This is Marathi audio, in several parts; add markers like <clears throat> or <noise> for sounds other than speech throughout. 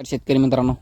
तर शेतकरी मित्रांनो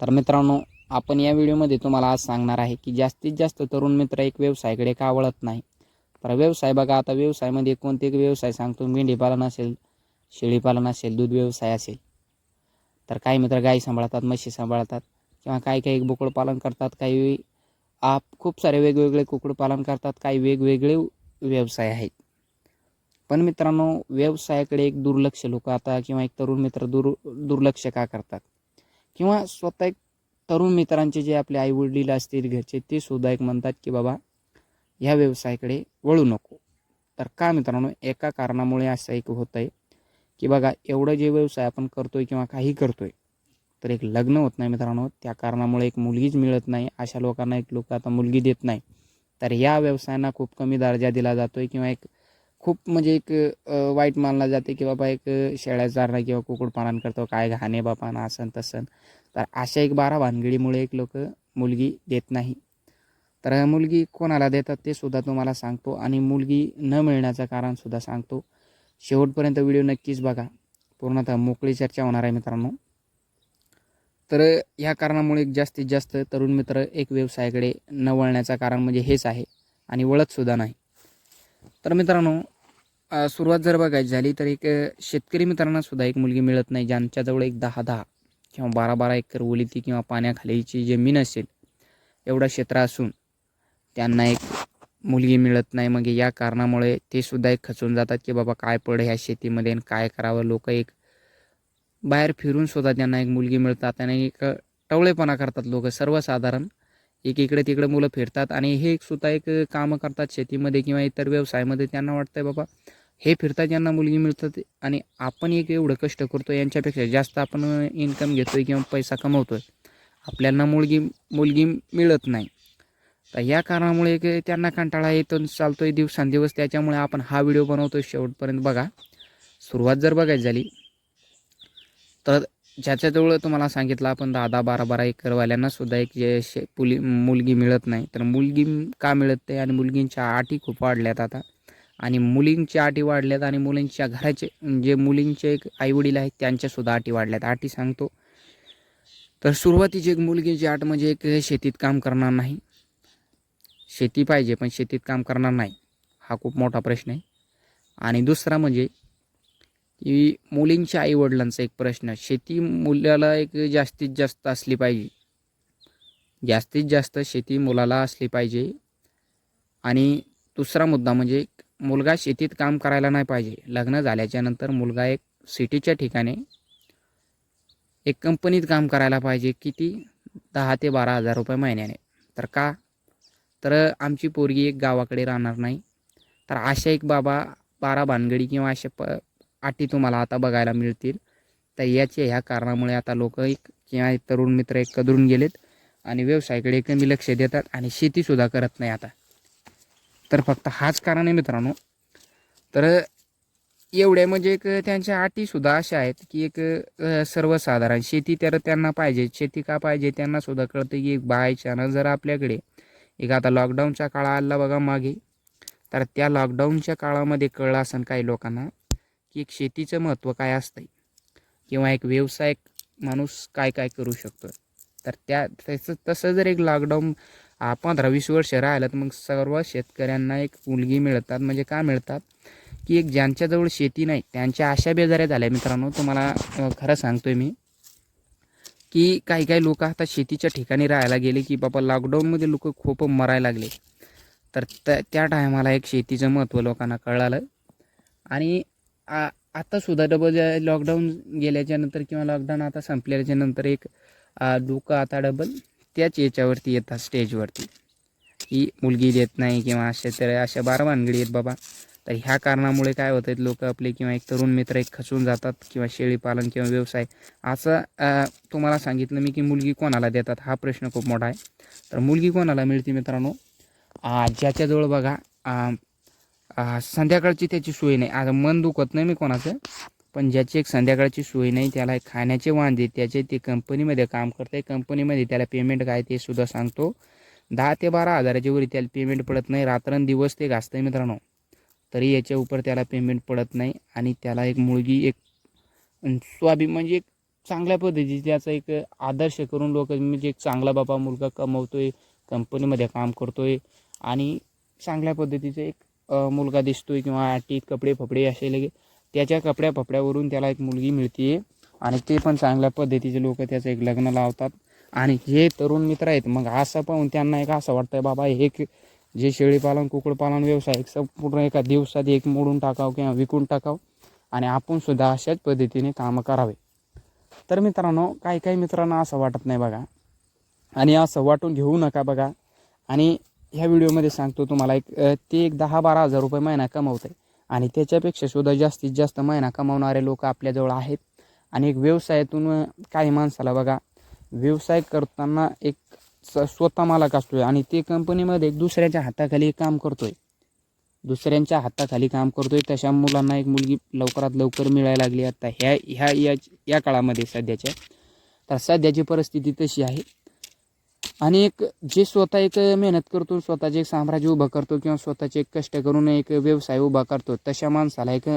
तर मित्रांनो आपण या व्हिडिओमध्ये तुम्हाला आज सांगणार आहे की जास्तीत जास्त तरुण मित्र एक व्यवसायाकडे का वळत नाही? तर व्यवसाय बघा आता व्यवसायामध्ये कोणते व्यवसाय सांगतो? मेंढीपालन असेल शेळीपालन असेल दूध व्यवसाय असेल. तर काही मित्र गाई सांभाळतात म्हशी सांभाळतात किंवा काही काही बोकडपालन करतात काही आप खूप सारे वेगवेगळे कुक्कुटपालन करतात काही वेगवेगळे व्यवसाय आहेत. पण मित्रांनो व्यवसायाकडे एक दुर्लक्ष लोक आता किंवा एक तरुण मित्र दुर दुर्लक्ष का करतात? किंवा स्वतः एक तरुण मित्रांचे जे आपले आईवडील असतील घरचे ते सुद्धा एक म्हणतात की बाबा ह्या व्यवसायाकडे वळू नको. तर का मित्रांनो एका कारणामुळे असं एक होत आहे की बघा एवढं जे व्यवसाय आपण करतोय किंवा काही करतोय तर एक लग्न होत नाही मित्रांनो. त्या कारणामुळे एक मुलगीच मिळत नाही. अशा लोकांना एक लोक आता मुलगी देत नाही. तर या व्यवसायांना खूप कमी दर्जा दिला जातोय किंवा एक खूप म्हणजे एक वाईट मानला जाते की बाबा एक शेळ्या चारणं किंवा कुकुडपालन करतो काय घाणे बापा ना असं तसं तर अशा एक बारा भानगडीमुळे एक लोक मुलगी देत नाही. तर मुलगी कोणाला देतात ते सुद्धा तुम्हाला सांगतो आणि मुलगी न मिळण्याचं कारणसुद्धा सांगतो. शेवटपर्यंत व्हिडिओ नक्कीच बघा. पूर्णतः मोकळी चर्चा होणार आहे मित्रांनो. तर ह्या कारणामुळे एक जास्तीत जास्त तरुण मित्र एक व्यवसायाकडे न वळण्याचं कारण म्हणजे हेच आहे आणि वळतसुद्धा नाही. तर मित्रांनो सुरुवात जर बघायची झाली तर एक शेतकरी मित्रांना सुद्धा एक मुलगी मिळत नाही ज्यांच्याजवळ एक दहा दहा किंवा बारा बारा एकर ओलीती किंवा पाण्याखालीची जमीन असेल एवढं क्षेत्र असून त्यांना एक मुलगी मिळत नाही. मग या कारणामुळे ते सुद्धा एक खचून जातात की बाबा काय पड ह्या शेतीमध्ये आणि काय करावं? लोक एक बाहेर फिरून सुद्धा त्यांना एक मुलगी मिळतात आणि एक टवळेपणा करतात लोक सर्वसाधारण. एक इकडे तिकडे मुलं फिरतात आणि हे सुद्धा एक कामं करतात शेतीमध्ये किंवा इतर व्यवसायामध्ये. त्यांना वाटतंय बाबा हे फिरतात यांना मुलगी मिळतात आणि आपण एक एवढं कष्ट करतो यांच्यापेक्षा जास्त आपण इन्कम घेतोय किंवा पैसा कमवतोय आपल्याला मुलगी मुलगी मिळत नाही. तर या कारणामुळे एक त्यांना कंटाळा येतो चालतोय दिवसांदिवस. त्याच्यामुळे आपण हा व्हिडिओ बनवतोय शेवटपर्यंत बघा. सुरुवात जर बघायची झाली तर ज्याच्याजवळ तुम्हाला सांगितलं आपण दहा दहा बारा बारा एकरवाल्यांना सुद्धा एक जे शे पुली मुलगी मिळत नाही. तर मुलगी का मिळत नाही आणि मुलगींच्या आटी खूप वाढल्यात आता. आणि मुलींच्या आटी वाढल्यात आणि मुलींच्या घराचे जे मुलींचे एक आईवडील आहेत त्यांच्यासुद्धा आटी वाढल्यात. आटी सांगतो. तर सुरुवातीची एक मुलगीची आट म्हणजे एक शेतीत काम करणार नाही. शेती पाहिजे पण शेतीत काम करणार नाही. हा खूप मोठा प्रश्न आहे. आणि दुसरा म्हणजे की मुलींच्या आईवडिलांचा एक प्रश्न शेती मुलाला एक जास्तीत जास्त असली पाहिजे. जास्तीत जास्त शेती मुलाला असली पाहिजे. आणि दुसरा मुद्दा म्हणजे मुलगा शेतीत काम करायला नाही पाहिजे. लग्न झाल्याच्यानंतर मुलगा एक सिटीच्या ठिकाणी एक कंपनीत काम करायला पाहिजे किती? दहा ते बारा हजार रुपये महिन्याने. तर का? तर आमची पोरगी एक गावाकडे राहणार नाही. तर अशा एक बाबा बारा भानगडी किंवा अशा प अटी तुम्हाला आता बघायला मिळतील. तर याचे ह्या कारणामुळे आता लोक एक किंवा तरुण मित्र एक कदरून गेलेत आणि व्यवसायाकडे कमी लक्ष देतात आणि शेतीसुद्धा करत नाही आता. तर फक्त हाच कारण आहे मित्रांनो. तर एवढ्या म्हणजे एक त्यांच्या अटीसुद्धा अशा आहेत की एक सर्वसाधारण शेती तर त्यांना पाहिजे शेती का पाहिजे त्यांनासुद्धा कळतं की एक बायच्यानं जर आपल्याकडे एक आता लॉकडाऊनचा काळ आला बघा मागे तर त्या लॉकडाऊनच्या काळामध्ये कळलं असेल काही लोकांना. की एक शेतीचं महत्त्व काय असतं किंवा एक व्यवसाय माणूस काय काय करू शकतो तर त्या तसं तसं जर एक लॉकडाऊन पंधरा वीस वर्ष राहिलं तर मग सर्व शेतकऱ्यांना एक मुलगी मिळतात. म्हणजे का मिळतात? की एक ज्यांच्याजवळ शेती नाही त्यांच्या अशा बेजाऱ्या झाल्या. मित्रांनो तुम्हाला खरं सांगतोय मी की काही काही लोक आता शेतीच्या ठिकाणी राहायला गेले की बाबा लॉकडाऊनमध्ये लोक खूप मरायला लागले. तर त्या त्या टायमाला एक शेतीचं महत्त्व लोकांना कळालं. आणि आ आता सुद्धा डबल लॉकडाऊन गेल्याच्यानंतर किंवा लॉकडाऊन आता संपल्याच्या नंतर एक डोकं आता डबल त्याच याच्यावरती येतात स्टेजवरती ही मुलगी देत नाही किंवा अशा तर अशा बारा भानगडी आहेत बाबा. तर ह्या कारणामुळे काय होत आहेत लोक आपले किंवा एक तरुण मित्र एक खचून जातात किंवा शेळीपालन किंवा व्यवसाय. असं तुम्हाला सांगितलं मी की मुलगी कोणाला देतात हा प्रश्न खूप मोठा आहे. तर मुलगी कोणाला मिळते मित्रांनो? आ, ज्याच्याजवळ बघा संध्याकाळची त्याची सोय नाही. आता मन दुखत नाही मी कोणाचं पण ज्याची एक संध्याकाळची सोय नाही त्याला एक खाण्याचे वांदे त्याचे ते कंपनीमध्ये काम करते कंपनीमध्ये त्याला पेमेंट काय ते सुद्धा सांगतो. दहा ते बारा हजाराच्या वरी त्याला पेमेंट पडत नाही. रात्रंदिवस ते घासतंय मित्रांनो. तरी याच्या उपर त्याला पेमेंट पडत नाही आणि त्याला एक मुलगी एक स्वाभी म्हणजे एक चांगल्या पद्धतीची त्याचा एक आदर्श करून लोक म्हणजे एक चांगला बाबा मुलगा कमवतोय कंपनीमध्ये काम करतोय आणि चांगल्या पद्धतीचं एक मुलगा दिसतोय किंवा आटीत कपडे फपडे असे लगे त्याच्या कपड्या फपड्यावरून त्याला एक मुलगी मिळते आणि ते पण चांगल्या पद्धतीचे लोक त्याचं एक लग्न लावतात. आणि हे तरुण मित्र आहेत मग असं पाहून त्यांना एक असं वाटतं बाबा हे एक जे शेळीपालन कुक्कुटपालन व्यवसाय एक संपूर्ण एका दिवसात एक मोडून टाकावं किंवा विकून टाकावं. आणि आपण सुद्धा अशाच पद्धतीने कामं करावे. तर मित्रांनो काही काही मित्रांना असं वाटत नाही बघा. आणि असं वाटून घेऊ नका बघा. आणि ह्या व्हिडिओमध्ये सांगतो तुम्हाला एक ते एक दहा बारा हजार रुपये महिना कमवत आहे आणि त्याच्यापेक्षा सुद्धा जास्तीत जास्त महिना कमावणारे लोक आपल्याजवळ आहेत. आणि एक व्यवसायातून काही माणसाला बघा व्यवसाय करताना एक स- स्वतः मालक असतोय आणि ते कंपनीमध्ये एक दुसऱ्याच्या हाताखाली काम करतोय. दुसऱ्यांच्या हाताखाली काम करतोय. तशा मुलांना एक मुलगी लवकरात लवकर मिळायला लागली. आता ह्या ह्या या या काळामध्ये सध्याच्या तर सध्याची परिस्थिती तशी आहे. आणि एक जे स्वतः एक मेहनत करतो स्वतःचे एक साम्राज्य उभं करतो किंवा स्वतःचे एक कष्ट करून एक व्यवसाय उभा करतो तशा माणसाला एक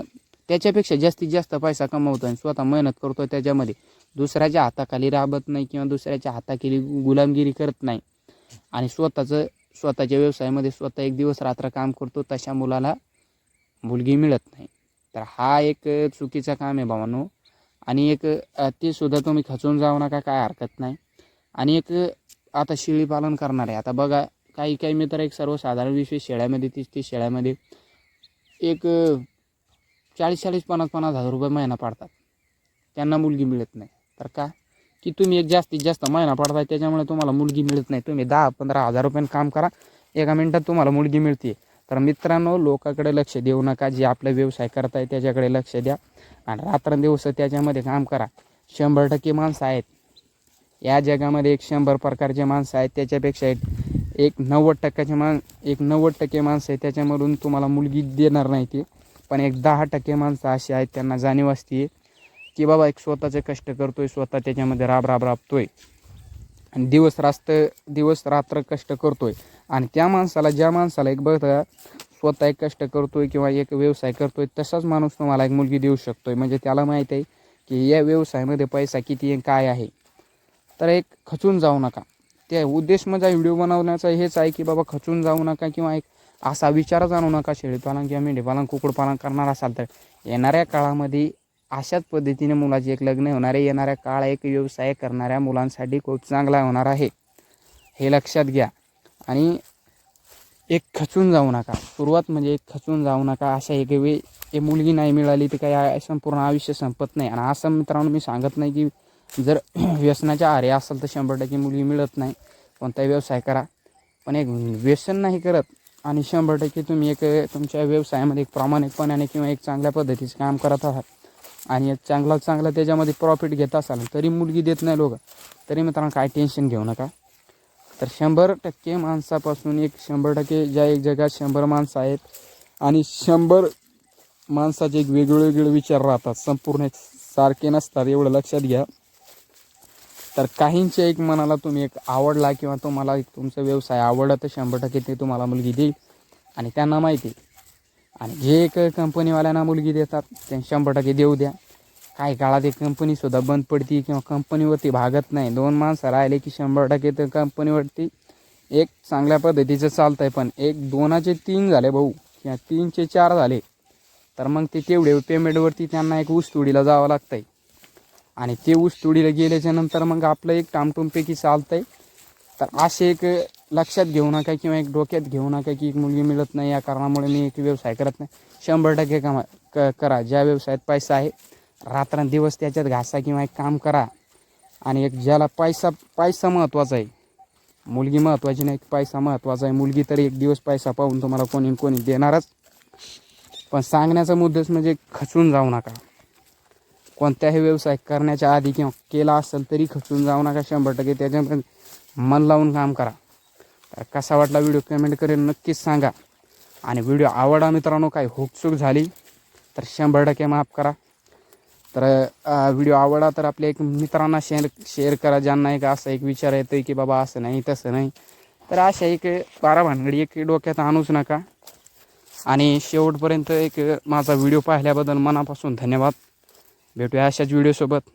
त्याच्यापेक्षा जास्तीत जास्त पैसा कमवतो आणि स्वतः मेहनत करतो त्याच्यामध्ये. दुसऱ्याच्या हाताखाली राबत नाही किंवा दुसऱ्याच्या हाताखाली गुलामगिरी करत नाही. आणि स्वतःचं स्वतःच्या व्यवसायामध्ये स्वतः एक दिवस रात्र काम करतो तशा मुलाला मुलगी मिळत नाही. तर हा एक चुकीचा काम आहे भावानो. आणि एक ते सुद्धा तुम्ही खचून जाऊ नका काय हरकत नाही. आणि एक आता शेळी पालन करणार आहे. आता बघा काही काही मित्र एक सर्वसाधारण विषय शेळ्यामध्ये तीस तीस शेळ्यामध्ये एक चाळीस चाळीस पन्नास पन्नास हजार रुपये महिना पाडतात. त्यांना मुलगी मिळत नाही. तर का? की तुम्ही एक जास्तीत जास्त महिना पाडताय त्याच्यामुळे तुम्हाला मुलगी मिळत नाही. तुम्ही दहा पंधरा हजार रुपयानं काम करा एका मिनटात तुम्हाला मुलगी मिळते तर मित्रांनो लोकाकडे लक्ष देऊ नका. जे आपला व्यवसाय करताय त्याच्याकडे लक्ष द्या. आणि रात्रंदिवस त्याच्यामध्ये काम करा. शंभर टक्के माणसं आहेत. या जगामध्ये एक शंभर प्रकारचे माणसं आहेत. त्याच्यापेक्षा एक एक नव्वद टक्क्याचे मान एक नव्वद टक्के माणसं आहे त्याच्यामधून तुम्हाला मुलगी देणार नाही ती. पण एक दहा टक्के माणसं अशी आहेत त्यांना जाणीव असते की बाबा एक स्वतःचे कष्ट करतोय स्वतः त्याच्यामध्ये राब राब राबतोय. आणि दिवस रास्त दिवस रात्र कष्ट करतोय. आणि त्या माणसाला ज्या माणसाला एक बघता स्वतः एक कष्ट करतोय किंवा एक व्यवसाय करतोय तसाच माणूस तुम्हाला एक मुलगी देऊ शकतोय. म्हणजे त्याला माहीत आहे की या व्यवसायामध्ये पैसा किती आहे काय आहे. तर एक खचून जाऊ नका. ते उद्देश म्हणजे माझा व्हिडिओ बनवण्याचा हेच आहे की बाबा खचून जाऊ नका किंवा एक असा विचारच आणू नका शेळीपालन किंवा मेंढीपालन कुक्कुटपालन करणार असाल तर. येणाऱ्या काळामध्ये अशाच पद्धतीने मुलाचे एक लग्न होणार आहे. येणाऱ्या काळ एक व्यवसाय करणाऱ्या मुलांसाठी खूप चांगला होणार आहे. हे लक्षात घ्या. आणि एक खचून जाऊ नका. सुरुवात म्हणजे एक खचून जाऊ नका. अशा एक वे मुलगी नाही मिळाली तर काही संपूर्ण आयुष्य संपत नाही. आणि असं मित्रांनो मी सांगत नाही की जर <clears throat> व्यसनाच्या आरे असेल तर शंभर टक्के मुलगी मिळत नाही. कोणताही व्यवसाय करा. पण एक व्यसन नाही करत आणि शंभर टक्के तुम्ही एक तुमच्या व्यवसायामध्ये एक प्रामाणिकपणाने किंवा एक चांगल्या पद्धतीचं काम करत आहात. आणि एक चांगला चांगला त्याच्यामध्ये प्रॉफिट घेत असाल तरी मुलगी देत नाही लोक. तरी मित्रांनो काय टेन्शन घेऊ नका. तर शंभर टक्के माणसापासून एक शंभर टक्के ज्या एक जगात शंभर माणसं आहेत आणि शंभर माणसाचे एक वेगळे वेगळे विचार राहतात. संपूर्ण एक सारखे नसतात एवढं लक्षात घ्या. तर काहींच्या एक मनाला तुम्ही एक आवडला किंवा तुम्हाला एक तुमचा व्यवसाय आवडला तर शंभर टक्के ते तुम्हाला मुलगी देईल आणि त्यांना माहिती आणि जे एक कंपनीवाल्यांना मुलगी देतात ते शंभर टक्के देऊ द्या. काही काळात एक कंपनीसुद्धा बंद पडते किंवा कंपनीवरती भागत नाही. दोन माणसं राहिले की शंभर टक्के तर कंपनीवरती एक चांगल्या पद्धतीचं चालतं आहे पण एक दोनाचे तीन झाले भाऊ किंवा तीनचे चार झाले तर मग ते तेवढे पेमेंटवरती त्यांना एक ऊसतोडीला जावं लागतं आहे आणि ते ऊसतोडीला गेल्याच्यानंतर मग आपलं एक टामटुमपैकी चालतं आहे तर असे एक लक्षात घेऊ नका किंवा एक डोक्यात घेऊ नका की एक मुलगी मिळत नाही या कारणामुळे मी एक व्यवसाय करत नाही. शंभर टक्के कमा क करा. ज्या व्यवसायात पैसा आहे रात्रंदिवस त्याच्यात घासा किंवा एक काम करा. आणि एक ज्याला पैसा पैसा महत्त्वाचा आहे मुलगी महत्त्वाची नाही पैसा महत्त्वाचा आहे. मुलगी तरी एक दिवस पैसा पाहून तुम्हाला कोणी कोणी देणारच. पण सांगण्याचा मुद्देच म्हणजे खचून जाऊ नका. कोणत्याही व्यवसाय करण्याच्या आधी किंवा केला असेल तरी खचून जाऊ नका शंभर टक्के त्याच्यामध्ये मन लावून काम करा. तर कसा वाटला व्हिडिओ कमेंट करेल नक्कीच सांगा. आणि व्हिडिओ आवडा मित्रांनो काही हुकचूक झाली तर शंभर टक्के माफ करा. तर व्हिडिओ आवडला तर आपल्या एक मित्रांना शेअर शेअर करा ज्यांना एक असा एक विचार येतो की बाबा असं नाही तसं नाही. तर अशा एक बारा भानगडी एक डोक्यात आणूच नका. आणि शेवटपर्यंत एक माझा व्हिडिओ पाहिल्याबद्दल मनापासून धन्यवाद. भेटूया अशाच व्हिडिओसोबत